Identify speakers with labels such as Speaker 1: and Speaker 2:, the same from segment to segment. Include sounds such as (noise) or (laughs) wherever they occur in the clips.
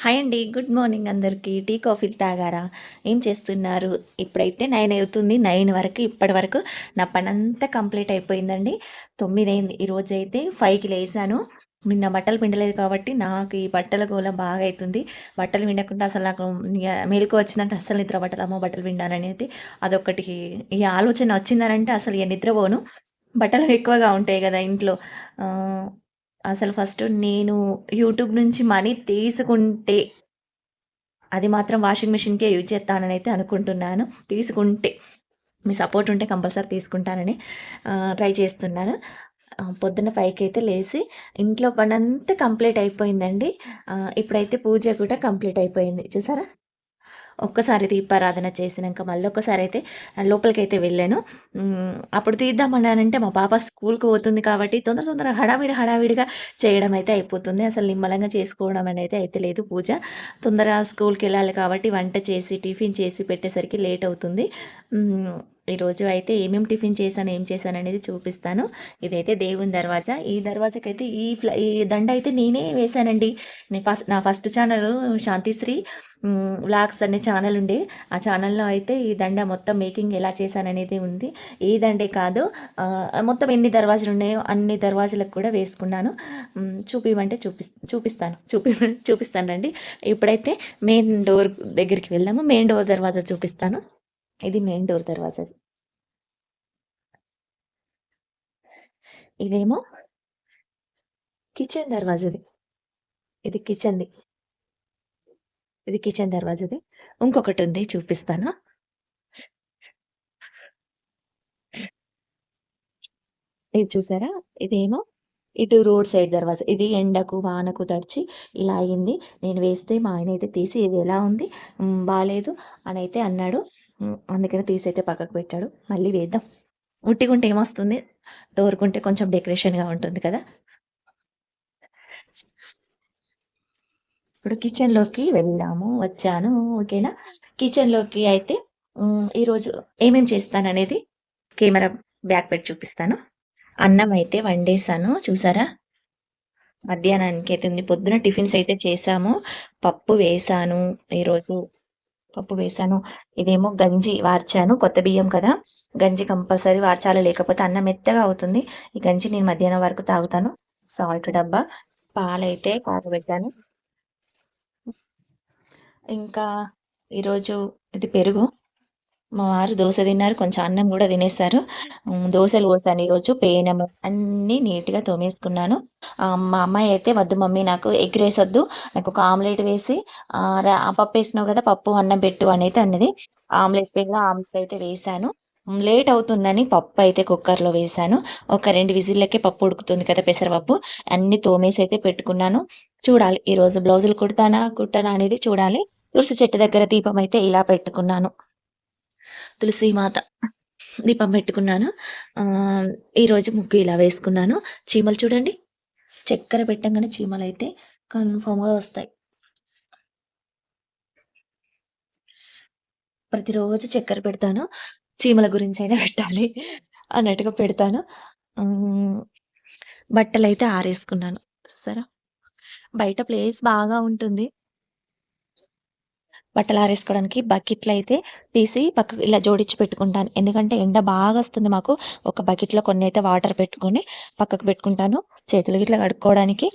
Speaker 1: Hi అండి good morning అందరికీ. Tea కాఫీలు తాగారా? ఏం చేస్తున్నారు? ఇప్పుడైతే నైన్ అవుతుంది నైన్ వరకు ఇప్పటి వరకు నా పని అంతా కంప్లీట్ అయిపోయిందండి. తొమ్మిది అయింది ఈరోజు అయితే ఫైవ్కి లేసాను నిన్న బట్టలు పిండలేదు కాబట్టి నాకు ఈ బట్టల గోల బాగా అవుతుంది బట్టలు పిండకుండా అసలు నాకు మెలకు వచ్చినట్టు అసలు నిద్ర బట్టలు అమ్మో బట్టలు పిండాలనేది అదొకటి ఈ ఆలోచన వచ్చిందనంటే అసలు ఇక నిద్రపోను. బట్టలు ఎక్కువగా ఉంటాయి కదా ఇంట్లో. అసలు ఫస్ట్ నేను యూట్యూబ్ నుంచి మనీ తీసుకుంటే అది మాత్రం వాషింగ్ మిషన్కే యూజ్ చేస్తానని అయితే అనుకుంటున్నాను. తీసుకుంటే మీ సపోర్ట్ ఉంటే కంపల్సరీ తీసుకుంటానని ట్రై చేస్తున్నాను. పొద్దున పొద్దున్న ఫైవ్కి అయితే లేచి ఇంట్లో పని అంతా కంప్లీట్ అయిపోయిందండి. ఇప్పుడైతే పూజ కూడా కంప్లీట్ అయిపోయింది. చూసారా? ఒక్కసారి దీపారాధన చేసినాక మళ్ళీ ఒక్కసారి అయితే లోపలికి అయితే వెళ్ళాను అప్పుడు తీద్దామన్నానంటే మా పాప స్కూల్కి పోతుంది కాబట్టి తొందర తొందర హడావిడి హడావిడిగా చేయడం అయితే అయిపోతుంది. అసలు నిమ్మలంగా చేసుకోవడం అనేది అయితే లేదు పూజ. తొందరగా స్కూల్కి వెళ్ళాలి కాబట్టి వంట చేసి టిఫిన్ చేసి పెట్టేసరికి లేట్ అవుతుంది. ఈరోజు అయితే ఏమేమి టిఫిన్ చేశాను ఏం చేశాను అనేది చూపిస్తాను. ఇదైతే దేవుని దర్వాజా. ఈ దర్వాజాకైతే ఈ ఫ్ల ఈ దండ అయితే నేనే వేశానండి. నేను ఫస్ట్ నా ఫస్ట్ ఛానల్ శాంతిశ్రీ వ్లాగ్స్ అనే ఛానల్ ఉండే. ఆ ఛానల్లో అయితే ఈ దండ మొత్తం మేకింగ్ ఎలా చేశాననేది ఉంది. ఈ దండే కాదు మొత్తం ఎన్ని దర్వాజాలు ఉన్నాయో అన్ని దర్వాజాలకు కూడా వేసుకున్నాను. మ్, చూపిమంటే చూపిస్తాను. చూపి చూపిస్తాను రండి. ఇప్పుడైతే మెయిన్ డోర్ దగ్గరికి వెళ్దాము. మెయిన్ డోర్ దర్వాజా చూపిస్తాను. ఇది మెయిన్ డోర్ దర్వాజా ఇదేమో కిచెన్ దర్వాజాది. ఇది కిచెన్ది. ఇది కిచెన్ దర్వాజాది. ఇంకొకటి ఉంది చూపిస్తాను. ఇది చూసారా? ఇదేమో ఇటు రోడ్ సైడ్ దర్వాజా ఇది ఎండకు వానకు తడిచి ఇలా అయింది. నేను వేస్తే మా ఆయన అయితే తీసి ఇది ఎలా ఉంది? బాగాలేదు అని అయితే అన్నాడు. అందుకని తీసి అయితే పక్కకు పెట్టాడు. మళ్ళీ వేద్దాం. ఉట్టిగుంటే ఏమొస్తుంది? డోర్కుంటే కొంచెం డెకరేషన్గా ఉంటుంది కదా. ఇప్పుడు కిచెన్లోకి వెళ్ళాము వచ్చాను ఓకేనా? కిచెన్లోకి అయితే ఈరోజు ఏమేం చేస్తాను అనేది కెమెరా బ్యాక్ పెట్టి చూపిస్తాను. అన్నం అయితే వండేసాను చూసారా? మధ్యాహ్నానికి అయితే ఉంది పొద్దున టిఫిన్స్ అయితే చేసాము పప్పు వేసాను ఈరోజు పప్పు వేసాను. ఇదేమో గంజి వార్చాను కొత్త బియ్యం కదా. గంజి కంపల్సరీ వార్చాలి లేకపోతే అన్నం మెత్తగా అవుతుంది. ఈ గంజి నేను మధ్యాహ్నం వరకు తాగుతాను. సాల్ట్ డబ్బా పాలైతే కాగబెట్టాను. ఇంకా ఈరోజు ఇది పెరుగు. మా వారు దోశ తిన్నారు కొంచెం అన్నం కూడా తినేస్తారు దోశలు పోసాను ఈరోజు పేనము అన్నీ నీట్గా తోమేసుకున్నాను. మా అమ్మాయి అయితే వద్దు మమ్మీ నాకు ఎగ్ రైస్ వద్దు నాకు ఒక ఆమ్లెట్ వేసి రా- ఆ పప్పు వేసినావు కదా పప్పు అన్నం పెట్టు అని అయితే అన్నది. ఆమ్లెట్ పేరు ఆమ్లెట్ అయితే వేసాను. లేట్ అవుతుందని పప్పు అయితే కుక్కర్లో వేసాను. ఒక రెండు విజిల్లకే పప్పు ఉడుకుతుంది కదా పెసరపప్పు అన్ని తోమేసి అయితే పెట్టుకున్నాను. చూడాలి ఈరోజు బ్లౌజులు కుడతానా కుట్టానా అనేది చూడాలి. తులసి చెట్టు దగ్గర దీపం అయితే ఇలా పెట్టుకున్నాను. తులసి మాత దీపం పెట్టుకున్నాను. ఈరోజు ముగ్గు ఇలా వేసుకున్నాను. చీమలు చూడండి. చక్కెర పెట్టంగానే చీమలు అయితే కన్ఫామ్గా వస్తాయి. ప్రతిరోజు చక్కెర పెడతాను. చీమల గురించి అయినా పెట్టాలి అన్నట్టుగా పెడతాను. బట్టలు అయితే ఆరేసుకున్నాను. సరే? బయట ప్లేస్ బాగా ఉంటుంది. బట్టలు ఆరేసుకోవడానికి బకెట్లు అయితే తీసి పక్కకు ఇలా జోడించి పెట్టుకుంటాను. ఎందుకంటే ఎండ బాగా వస్తుంది మాకు. ఒక బకెట్లో కొన్ని అయితే వాటర్ పెట్టుకొని పక్కకు పెట్టుకుంటాను. చేతులు గిట్లా కడుక్కోవడానికి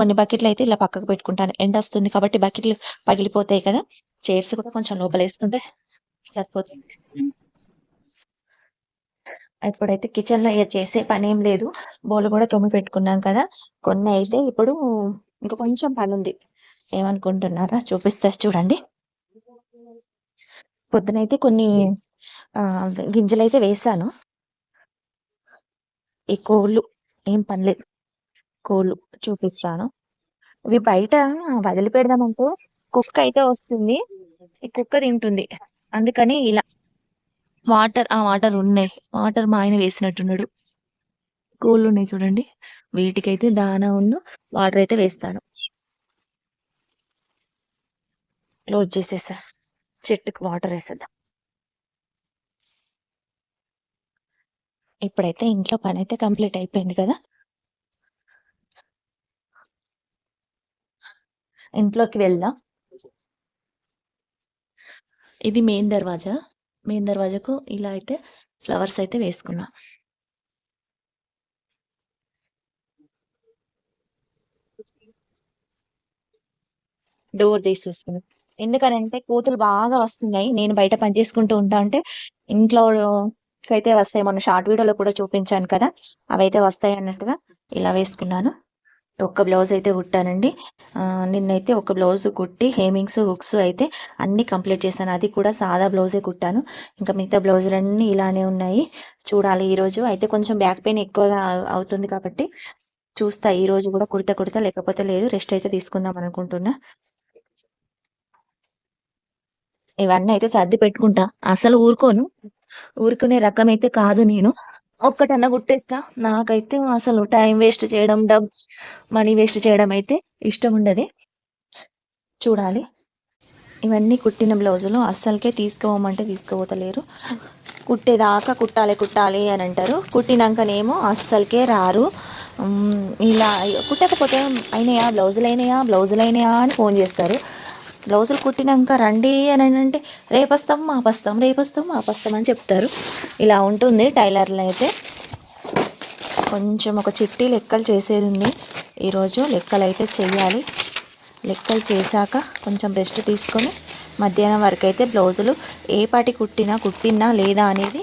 Speaker 1: కొన్ని బకెట్లు అయితే ఇలా పక్కకు పెట్టుకుంటాను. ఎండ వస్తుంది కాబట్టి బకెట్లు పగిలిపోతాయి కదా. చైర్స్ కూడా కొంచెం లోపల వేసుకుంటే సరిపోతుంది. ఇప్పుడైతే కిచెన్లో చేసే పని ఏం లేదు. బౌల్ కూడా తొమ్మి పెట్టుకున్నాం కదా. కొన్ని అయితే ఇప్పుడు ఇంకా కొంచెం పని ఉంది ఏమనుకుంటున్నారా? చూపిస్తా చూడండి. పొద్దునైతే కొన్ని గింజలు అయితే వేసాను. ఈ కోళ్ళు ఏం పనిలేదు కోళ్ళు చూపిస్తాను. ఇవి బయట వదిలిపెడదామంటే కుక్క అయితే వస్తుంది. ఈ కుక్క తింటుంది. అందుకని ఇలా వాటర్ ఆ వాటర్ ఉన్నాయి. వాటర్ మా ఆయన వేసినట్టున్నాడు. కోళ్ళు ఉన్నాయి చూడండి. వీటికైతే దానా ఉన్న వాటర్ అయితే వేస్తాను. క్లోజ్ చేసేసా. చెట్టుకు వాటర్ వేసేద్దాం. ఇప్పుడైతే ఇంట్లో పని అయితే కంప్లీట్ అయిపోయింది కదా? ఇంట్లోకి వెళ్దాం. ఇది మెయిన్ దర్వాజా. మెయిన్ దర్వాజాకు ఇలా అయితే ఫ్లవర్స్ అయితే వేసుకున్నాం. డోర్ తీసేసుకున్నాం. ఎందుకనంటే కోతులు బాగా వస్తున్నాయి. నేను బయట పని చేసుకుంటూ ఉంటా అంటే ఇంట్లో అయితే వస్తాయి. మొన్న షార్ట్ వీడియోలో కూడా చూపించాను కదా. అవైతే వస్తాయి అన్నట్టుగా ఇలా వేసుకున్నాను. ఒక్క బ్లౌజ్ అయితే కుట్టానండి. నిన్నైతే ఒక బ్లౌజ్ కుట్టి హేమింగ్స్ హుక్స్ అయితే అన్ని కంప్లీట్ చేశాను. అది కూడా సాదా బ్లౌజే కుట్టాను. ఇంకా మిగతా బ్లౌజులన్నీ ఇలానే ఉన్నాయి. చూడాలి ఈ రోజు అయితే కొంచెం బ్యాక్ పెయిన్ ఎక్కువగా అవుతుంది కాబట్టి చూస్తా. ఈ రోజు కూడా కుడతా కుడతా లేకపోతే లేదు. రెస్ట్ అయితే తీసుకుందాం అనుకుంటున్నా. ఇవన్నీ అయితే సర్ది పెట్టుకుంటా. అసలు ఊరుకోను. ఊరుకునే రకం అయితే కాదు నేను. ఒక్కటన్నా గుట్టేస్తా. నాకైతే అసలు టైం వేస్ట్ చేయడం డబ్ మనీ వేస్ట్ చేయడం అయితే ఇష్టం ఉండదు. చూడాలి. ఇవన్నీ కుట్టిన బ్లౌజులు అస్సలకే తీసుకోమంటే తీసుకోపోతలేరు కుట్టేదాకా కుట్టాలి కుట్టాలి అని అంటారు. కుట్టినాకనేమో అస్సలకే రారు. ఇలా కుట్టకపోతే అయినాయా? బ్లౌజులు అయినాయా బ్లౌజులు అయినాయా అని ఫోన్ చేస్తారు. బ్లౌజులు కుట్టినాక రండి అని అంటే రేపస్తాం మాపస్తాం రేపొస్తాం మాపస్తాం అని చెప్తారు. ఇలా ఉంటుంది టైలర్లు అయితే. కొంచెం ఒక చిట్టి లెక్కలు చేసేది ఉంది. ఈరోజు లెక్కలు అయితే చేయాలి లెక్కలు చేశాక కొంచెం రెస్ట్ తీసుకొని మధ్యాహ్నం వరకు అయితే బ్లౌజులు ఏ పాటి కుట్టినా కుట్టినా లేదా అనేది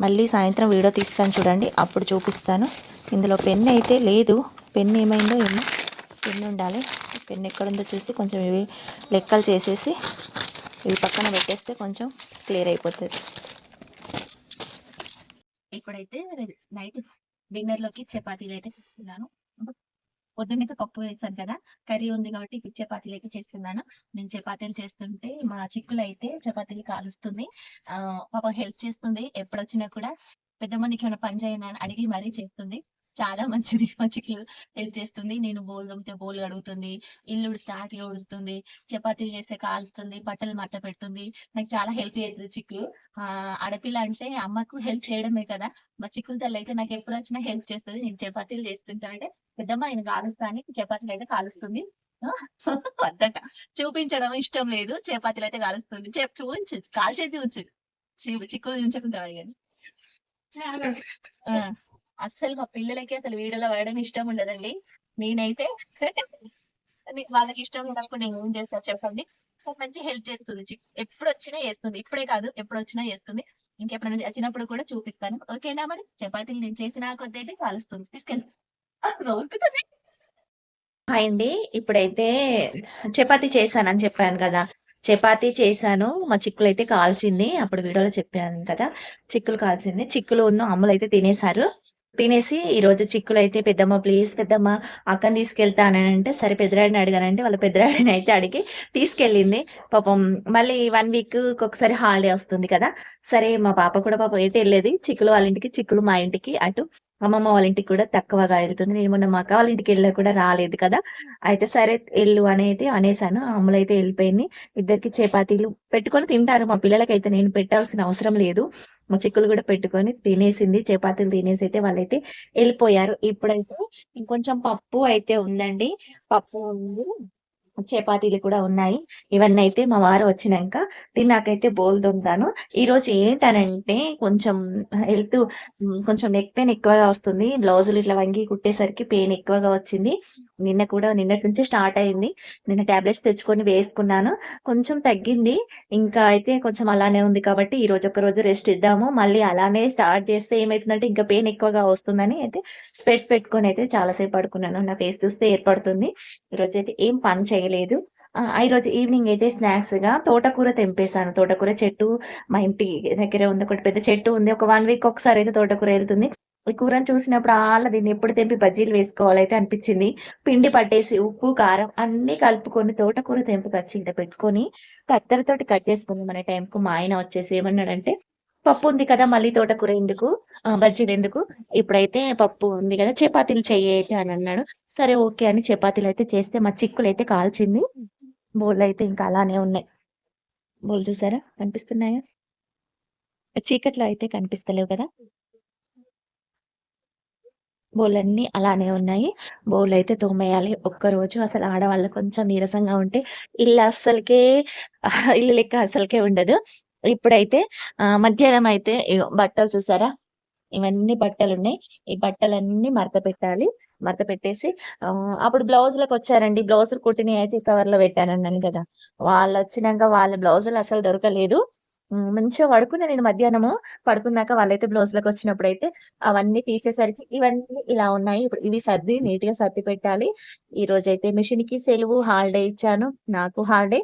Speaker 1: మళ్ళీ సాయంత్రం వీడియో తీస్తాను చూడండి. అప్పుడు చూపిస్తాను. ఇందులో పెన్ అయితే లేదు. పెన్ ఏమైందో ఏమో. పెన్ ఉండాలి. పెన్ ఎక్కడుందో చూసి కొంచెం ఇవి లెక్కలు చేసేసి ఇవి పక్కన పెట్టేస్తే కొంచెం క్లియర్ అయిపోతుంది. ఇప్పుడైతే నైట్ డిన్నర్లోకి చపాతీలు అయితే చేస్తున్నాను. పొద్దున్నైతే పప్పు వేసాను కదా కర్రీ ఉంది కాబట్టి ఇప్పుడు చపాతీలు అయితే చేస్తున్నాను. నేను చపాతీలు చేస్తుంటే మా చిక్కులు అయితే చపాతీలు కాలుస్తుంది. ఆ పాప హెల్ప్ చేస్తుంది. ఎప్పుడొచ్చినా కూడా పెద్ద నీకు ఏమైనా పని చేయనా అని అడిగి మరీ చేస్తుంది. చాలా మంచిది మా హెల్ప్ చేస్తుంది. నేను బోల్ తోమితే బోల్ కడుగుతుంది. ఇల్లు ఉడిస్తే ఆకిలు ఉడుతుంది. చపాతీలు చేస్తే కాలుస్తుంది. బట్టలు మట్ట పెడుతుంది. నాకు చాలా హెల్ప్ చేస్తుంది చిక్కులు ఆడపిల్ల అంటే అమ్మకు హెల్ప్ చేయడమే కదా. మా చిక్కుల తల్లి అయితే నాకు ఎప్పుడు వచ్చినా హెల్ప్ చేస్తుంది. నేను చపాతీలు చేస్తుంటా అంటే పెద్దమ్మ నేను కాలుస్తాను. చపాతీలు అయితే కాలుస్తుంది. వద్దట. చూపించడం ఇష్టం లేదు. చపాతీలు అయితే కాలుస్తుంది. చెప్ చూపించు కాల్చే చూపించు చిక్కులు చూపించకుండా కానీ అస్సలు మా పిల్లలకి అసలు వీడియోలో వేయడం ఇష్టం ఉండదండి. నేనైతే వాళ్ళకి ఇష్టం ఉన్నప్పుడు నేను ఏం చేస్తా చెప్పండి. మంచి హెల్ప్ చేస్తుంది చిక్ ఎప్పుడు వచ్చినా చేస్తుంది. ఇప్పుడే కాదు ఎప్పుడు వచ్చినా చేస్తుంది. ఇంకెప్పుడైనా వచ్చినప్పుడు కూడా చూపిస్తాను. ఓకేనా మరి? చపాతీలు నేను చేసిన కొద్ది అయితే కాలుస్తుంది తీసుకెళ్తాను హాయ్ అండి ఇప్పుడైతే చపాతి చేశానని చెప్పాను కదా. చపాతి చేశాను. మా చిక్కులు అయితే కాల్చింది అప్పుడు వీడియోలో చెప్పాను కదా. చిక్కులు కాల్చింది చిక్కులు ఉన్న అమ్ములు అయితే తినేశారు. తినేసి ఈ రోజు చిక్కులు అయితే పెద్దమ్మ ప్లీజ్ పెద్దమ్మ అక్కని తీసుకెళ్తానని అంటే సరే పెద్దరాడిని అడిగానంటే వాళ్ళ పెద్దరాడిని అయితే అడిగి తీసుకెళ్ళింది. పాపం మళ్ళీ వన్ వీక్ ఒకసారి హాలిడే వస్తుంది కదా సరే మా పాప కూడా పాపం అయితే వెళ్ళేది? చిక్కులు వాళ్ళ ఇంటికి చిక్కులు మా ఇంటికి అటు అమ్మమ్మ వాళ్ళ ఇంటికి కూడా తక్కువగా వెళ్తుంది. నేను మొన్న మా అక్క వాళ్ళ ఇంటికి వెళ్ళా కూడా రాలేదు కదా. అయితే సరే వెళ్ళు అయితే అనేసాను. అమ్మలు అయితే వెళ్ళిపోయింది. ఇద్దరికి చపాతీలు పెట్టుకొని తింటారు. మా పిల్లలకైతే నేను పెట్టాల్సిన అవసరం లేదు. మా చిక్కులు కూడా పెట్టుకొని తినేసింది. చపాతీలు తినేసి అయితే వాళ్ళైతే వెళ్ళిపోయారు. ఇప్పుడైతే ఇంకొంచెం పప్పు అయితే ఉందండి. పప్పు ఉంది. చపాతీలు కూడా ఉన్నాయి. ఇవన్నీ అయితే మా వారు వచ్చినాక తిన్నాకైతే బోల్ తోముతాను ఈ రోజు ఏంటనంటే కొంచెం హెల్త్ కొంచెం నెక్ పెయిన్ ఎక్కువగా వస్తుంది. బ్లౌజులు ఇట్లా వంగి కుట్టేసరికి పెయిన్ ఎక్కువగా వచ్చింది. నిన్న కూడా నిన్నటి నుంచి స్టార్ట్ అయింది. నిన్న టాబ్లెట్స్ తెచ్చుకొని వేసుకున్నాను. కొంచెం తగ్గింది. ఇంకా అయితే కొంచెం అలానే ఉంది కాబట్టి ఈ రోజు ఒక రోజు రెస్ట్ ఇద్దాము. మళ్ళీ అలానే స్టార్ట్ చేస్తే ఏమైతుందంటే ఇంకా పెయిన్ ఎక్కువగా వస్తుందని అయితే స్పెట్స్ పెట్టుకొని అయితే చాలాసేపు పడుకున్నాను. నా ఫేస్ చూస్తే ఏర్పడుతుంది. ఈరోజు అయితే ఏం పని చేయలేదు. ఆ, ఈ రోజు ఈవినింగ్ అయితే స్నాక్స్గా తోటకూర తెంపేశాను. తోటకూర చెట్టు మా ఇంటి దగ్గర ఉంది. ఒకటి పెద్ద చెట్టు ఉంది. ఒక వన్ వీక్ ఒకసారి అయితే తోటకూర వెళ్తుంది ఈ కూరని చూసినప్పుడు ఆళ్ళ దీన్ని ఎప్పుడు తెంపి బజ్జీలు వేసుకోవాలైతే అనిపించింది. పిండి పట్టేసి ఉప్పు కారం అన్ని కలుపుకొని తోటకూర తెంపుకొచ్చి ఇంత పెట్టుకొని కత్తెరతోటి కట్ చేసుకుంది మన టైంకు మా ఆయన వచ్చేసి ఏమన్నాడంటే పప్పు ఉంది కదా మళ్ళీ తోటకూర ఎందుకు? ఆ, బజ్జీలు ఎందుకు? ఇప్పుడైతే పప్పు ఉంది కదా చపాతీలు చెయ్యి అని అన్నాడు. సరే ఓకే అని చపాతీలు అయితే చేస్తే మా చిక్కులు అయితే కాల్చింది. బోళ్ళు అయితే ఇంకా అలానే ఉన్నాయి. బోళ్ళు చూసారా? కనిపిస్తున్నాయా? చీకట్లో అయితే కనిపిస్తలేవు కదా? బౌలన్నీ అలానే ఉన్నాయి. బౌల్ అయితే తోమేయాలి. ఒక్కరోజు అసలు ఆడవాళ్ళు కొంచెం నీరసంగా ఉంటే ఇల్లు అస్సలకే (laughs) ఇల్లు లెక్క అసలకే ఉండదు. ఇప్పుడైతే మధ్యాహ్నం అయితే బట్టలు చూసారా? ఇవన్నీ బట్టలు ఉన్నాయి ఈ బట్టలన్నీ మడత పెట్టాలి. మడత పెట్టేసి అప్పుడు బ్లౌజులకు వచ్చారండి బ్లౌజులు కుట్టినయయితే ఈ కవర్‌లో పెట్టానన్నాను కదా వాళ్ళు వచ్చినాక వాళ్ళ బ్లౌజులు అసలు దొరకలేదు. మంచిగా పడుకున్నా నేను మధ్యాహ్నము. పడుకున్నాక వాళ్ళైతే బ్లౌజ్లకు వచ్చినప్పుడు అయితే అవన్నీ తీసేసరికి ఇవన్నీ ఇలా ఉన్నాయి. ఇప్పుడు ఇవి సర్ది నీట్గా సర్ది పెట్టాలి. ఈ రోజైతే మిషన్కి సెలవు హాలిడే ఇచ్చాను. నాకు హాలిడే.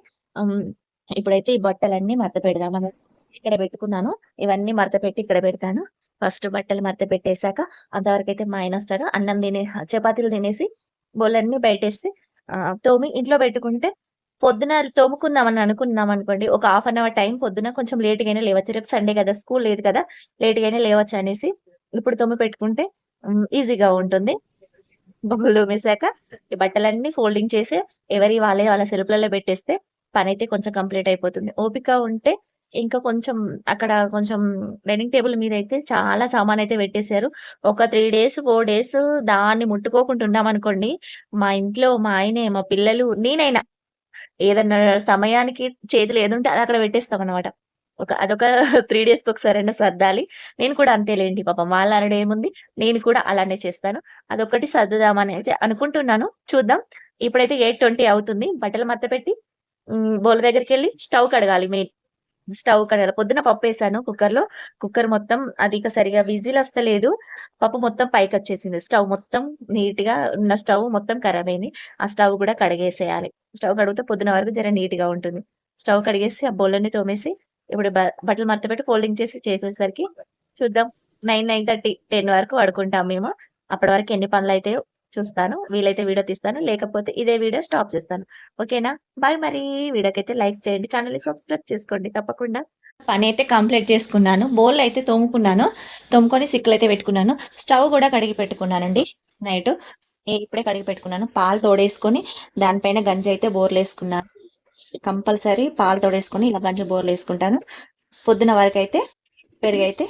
Speaker 1: ఇప్పుడైతే ఈ బట్టలన్నీ మడత పెడదామని ఇక్కడ పెట్టుకున్నాను. ఇవన్నీ మడత పెట్టి ఇక్కడ పెడతాను. ఫస్ట్ బట్టలు మడత పెట్టేసాక అయితే మా ఆయన వస్తాడు అన్నం తినే చపాతీలు తినేసి బోళ్ళన్నీ బయటేసి తోమి ఇంట్లో పెట్టుకుంటే పొద్దున తోముకుందామని అనుకున్నామనుకోండి. ఒక హాఫ్ అన్ అవర్ టైం పొద్దున కొంచెం లేట్గానే లేవచ్చు. రేపు సండే కదా! స్కూల్ లేదు కదా! లేట్గానే లేవచ్చు అనేసి ఇప్పుడు తోమి పెట్టుకుంటే ఈజీగా ఉంటుంది. బొగ్గులు తోమేసాక ఈ బట్టలన్నీ ఫోల్డింగ్ చేసి ఎవరి వాళ్ళే వాళ్ళ సెల్ఫ్‌లలో పెట్టేస్తే పని అయితే కొంచెం కంప్లీట్ అయిపోతుంది. ఓపిక ఉంటే ఇంకా కొంచెం అక్కడ కొంచెం డైనింగ్ టేబుల్ మీద అయితే చాలా సామాన్ అయితే పెట్టేశారు ఒక త్రీ డేస్, ఫోర్ డేస్ దాన్ని ముట్టుకోకుండా ఉన్నామనుకోండి. మా ఇంట్లో మా ఆయనే, మా పిల్లలు, నేనైనా ఏదన్నా సమయానికి చేతులు ఏదుంటే అది అక్కడ పెట్టేస్తాం అనమాట ఒక అదొక త్రీ డేస్కి ఒకసారి అయినా సర్దాలి. నేను కూడా అంతేలేండి పాపం వాళ్ళు అనడం ఏముంది. నేను కూడా అలానే చేస్తాను. అదొకటి సర్దుదామని అయితే అనుకుంటున్నాను. చూద్దాం. ఇప్పుడైతే 8:20 అవుతుంది. బట్టలు మడత పెట్టి దగ్గరికి వెళ్ళి స్టవ్ కడగాలి మెయిన్. స్టవ్ కడగాలి. పొద్దున పప్పేసాను కుక్కర్‌లో. కుక్కర్ మొత్తం అది ఇక విజిల్ వస్తలేదు పప్పు మొత్తం పైకి వచ్చేసింది స్టవ్ మొత్తం నీట్‌గా ఉన్న స్టవ్ మొత్తం ఖరాబయింది. ఆ స్టవ్ కూడా కడిగేసేయాలి. స్టవ్ కడిగితే పొద్దున వరకు జర నీట్‌గా ఉంటుంది. స్టవ్ కడిగేసి ఆ బోళ్ళన్నీ తోమేసి ఇప్పుడు బట్టలు మడత పెట్టి ఫోల్డింగ్ చేసి చేసేసరికి చూద్దాం 9, 9:30, 10 వరకు పడుకుంటాం మేము. అప్పటి వరకు ఎన్ని పనులు అయితే చూస్తాను. వీలైతే వీడియో తీస్తాను. లేకపోతే ఇదే వీడియో స్టాప్ చేస్తాను. ఓకేనా? బాయ్ మరి. వీడియోకైతే లైక్ చేయండి. ఛానల్ని సబ్స్క్రైబ్ చేసుకోండి తప్పకుండా. పని అయితే కంప్లీట్ చేసుకున్నాను. బోళ్ళయితే తోముకున్నాను. తోముకొని సిక్కులయితే పెట్టుకున్నాను. స్టవ్ కూడా కడిగి పెట్టుకున్నానండి నైట్ ఇప్పుడే కడిగి పెట్టుకున్నాను. పాలు తోడేసుకొని దానిపైన గంజి అయితే బోర్లు బోర్లేసుకున్నాను. కంపల్సరీ పాలు తోడేసుకొని ఇలా గంజి బోర్లు వేసుకుంటాను పొద్దున వరకు అయితే పెరిగైతే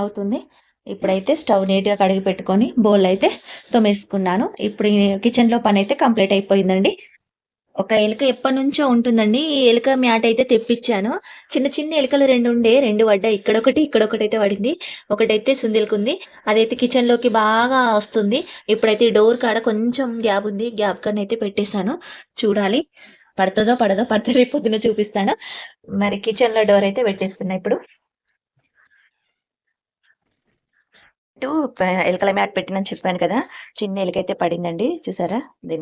Speaker 1: అవుతుంది. ఇప్పుడైతే స్టవ్ నీట్‌గా కడిగి పెట్టుకొని బౌల్ అయితే తోమేసుకున్నాను. ఇప్పుడు కిచెన్లో పని అయితే కంప్లీట్ అయిపోయిందండి. ఒక ఎలుక ఎప్పటినుంచో ఉంటుందండి. ఈ ఎలుక మ్యాట్ అయితే తెప్పించాను చిన్న చిన్న ఎలుకలు రెండు ఉండే రెండు పడ్డాయి. ఇక్కడొకటి, అయితే పడింది. ఒకటైతే సుందిలుకుంది అదైతే కిచెన్‌లోకి బాగా వస్తుంది. ఇప్పుడైతే డోర్ కాడ కొంచెం గ్యాప్ ఉంది. గ్యాప్ కాడనైతే పెట్టేసాను. చూడాలి. పడుతుందో పడదో పడితే రేపు పొద్దున చూపిస్తాను. మరి కిచెన్‌లో డోర్ అయితే పెట్టేస్తున్నా ఇప్పుడు. టు ప ఎలుకల మ్యాట్ పెట్టినని చెప్పాను కదా! చిన్న ఎలుకైతే పడిందండి. చూసారా? దీన్ని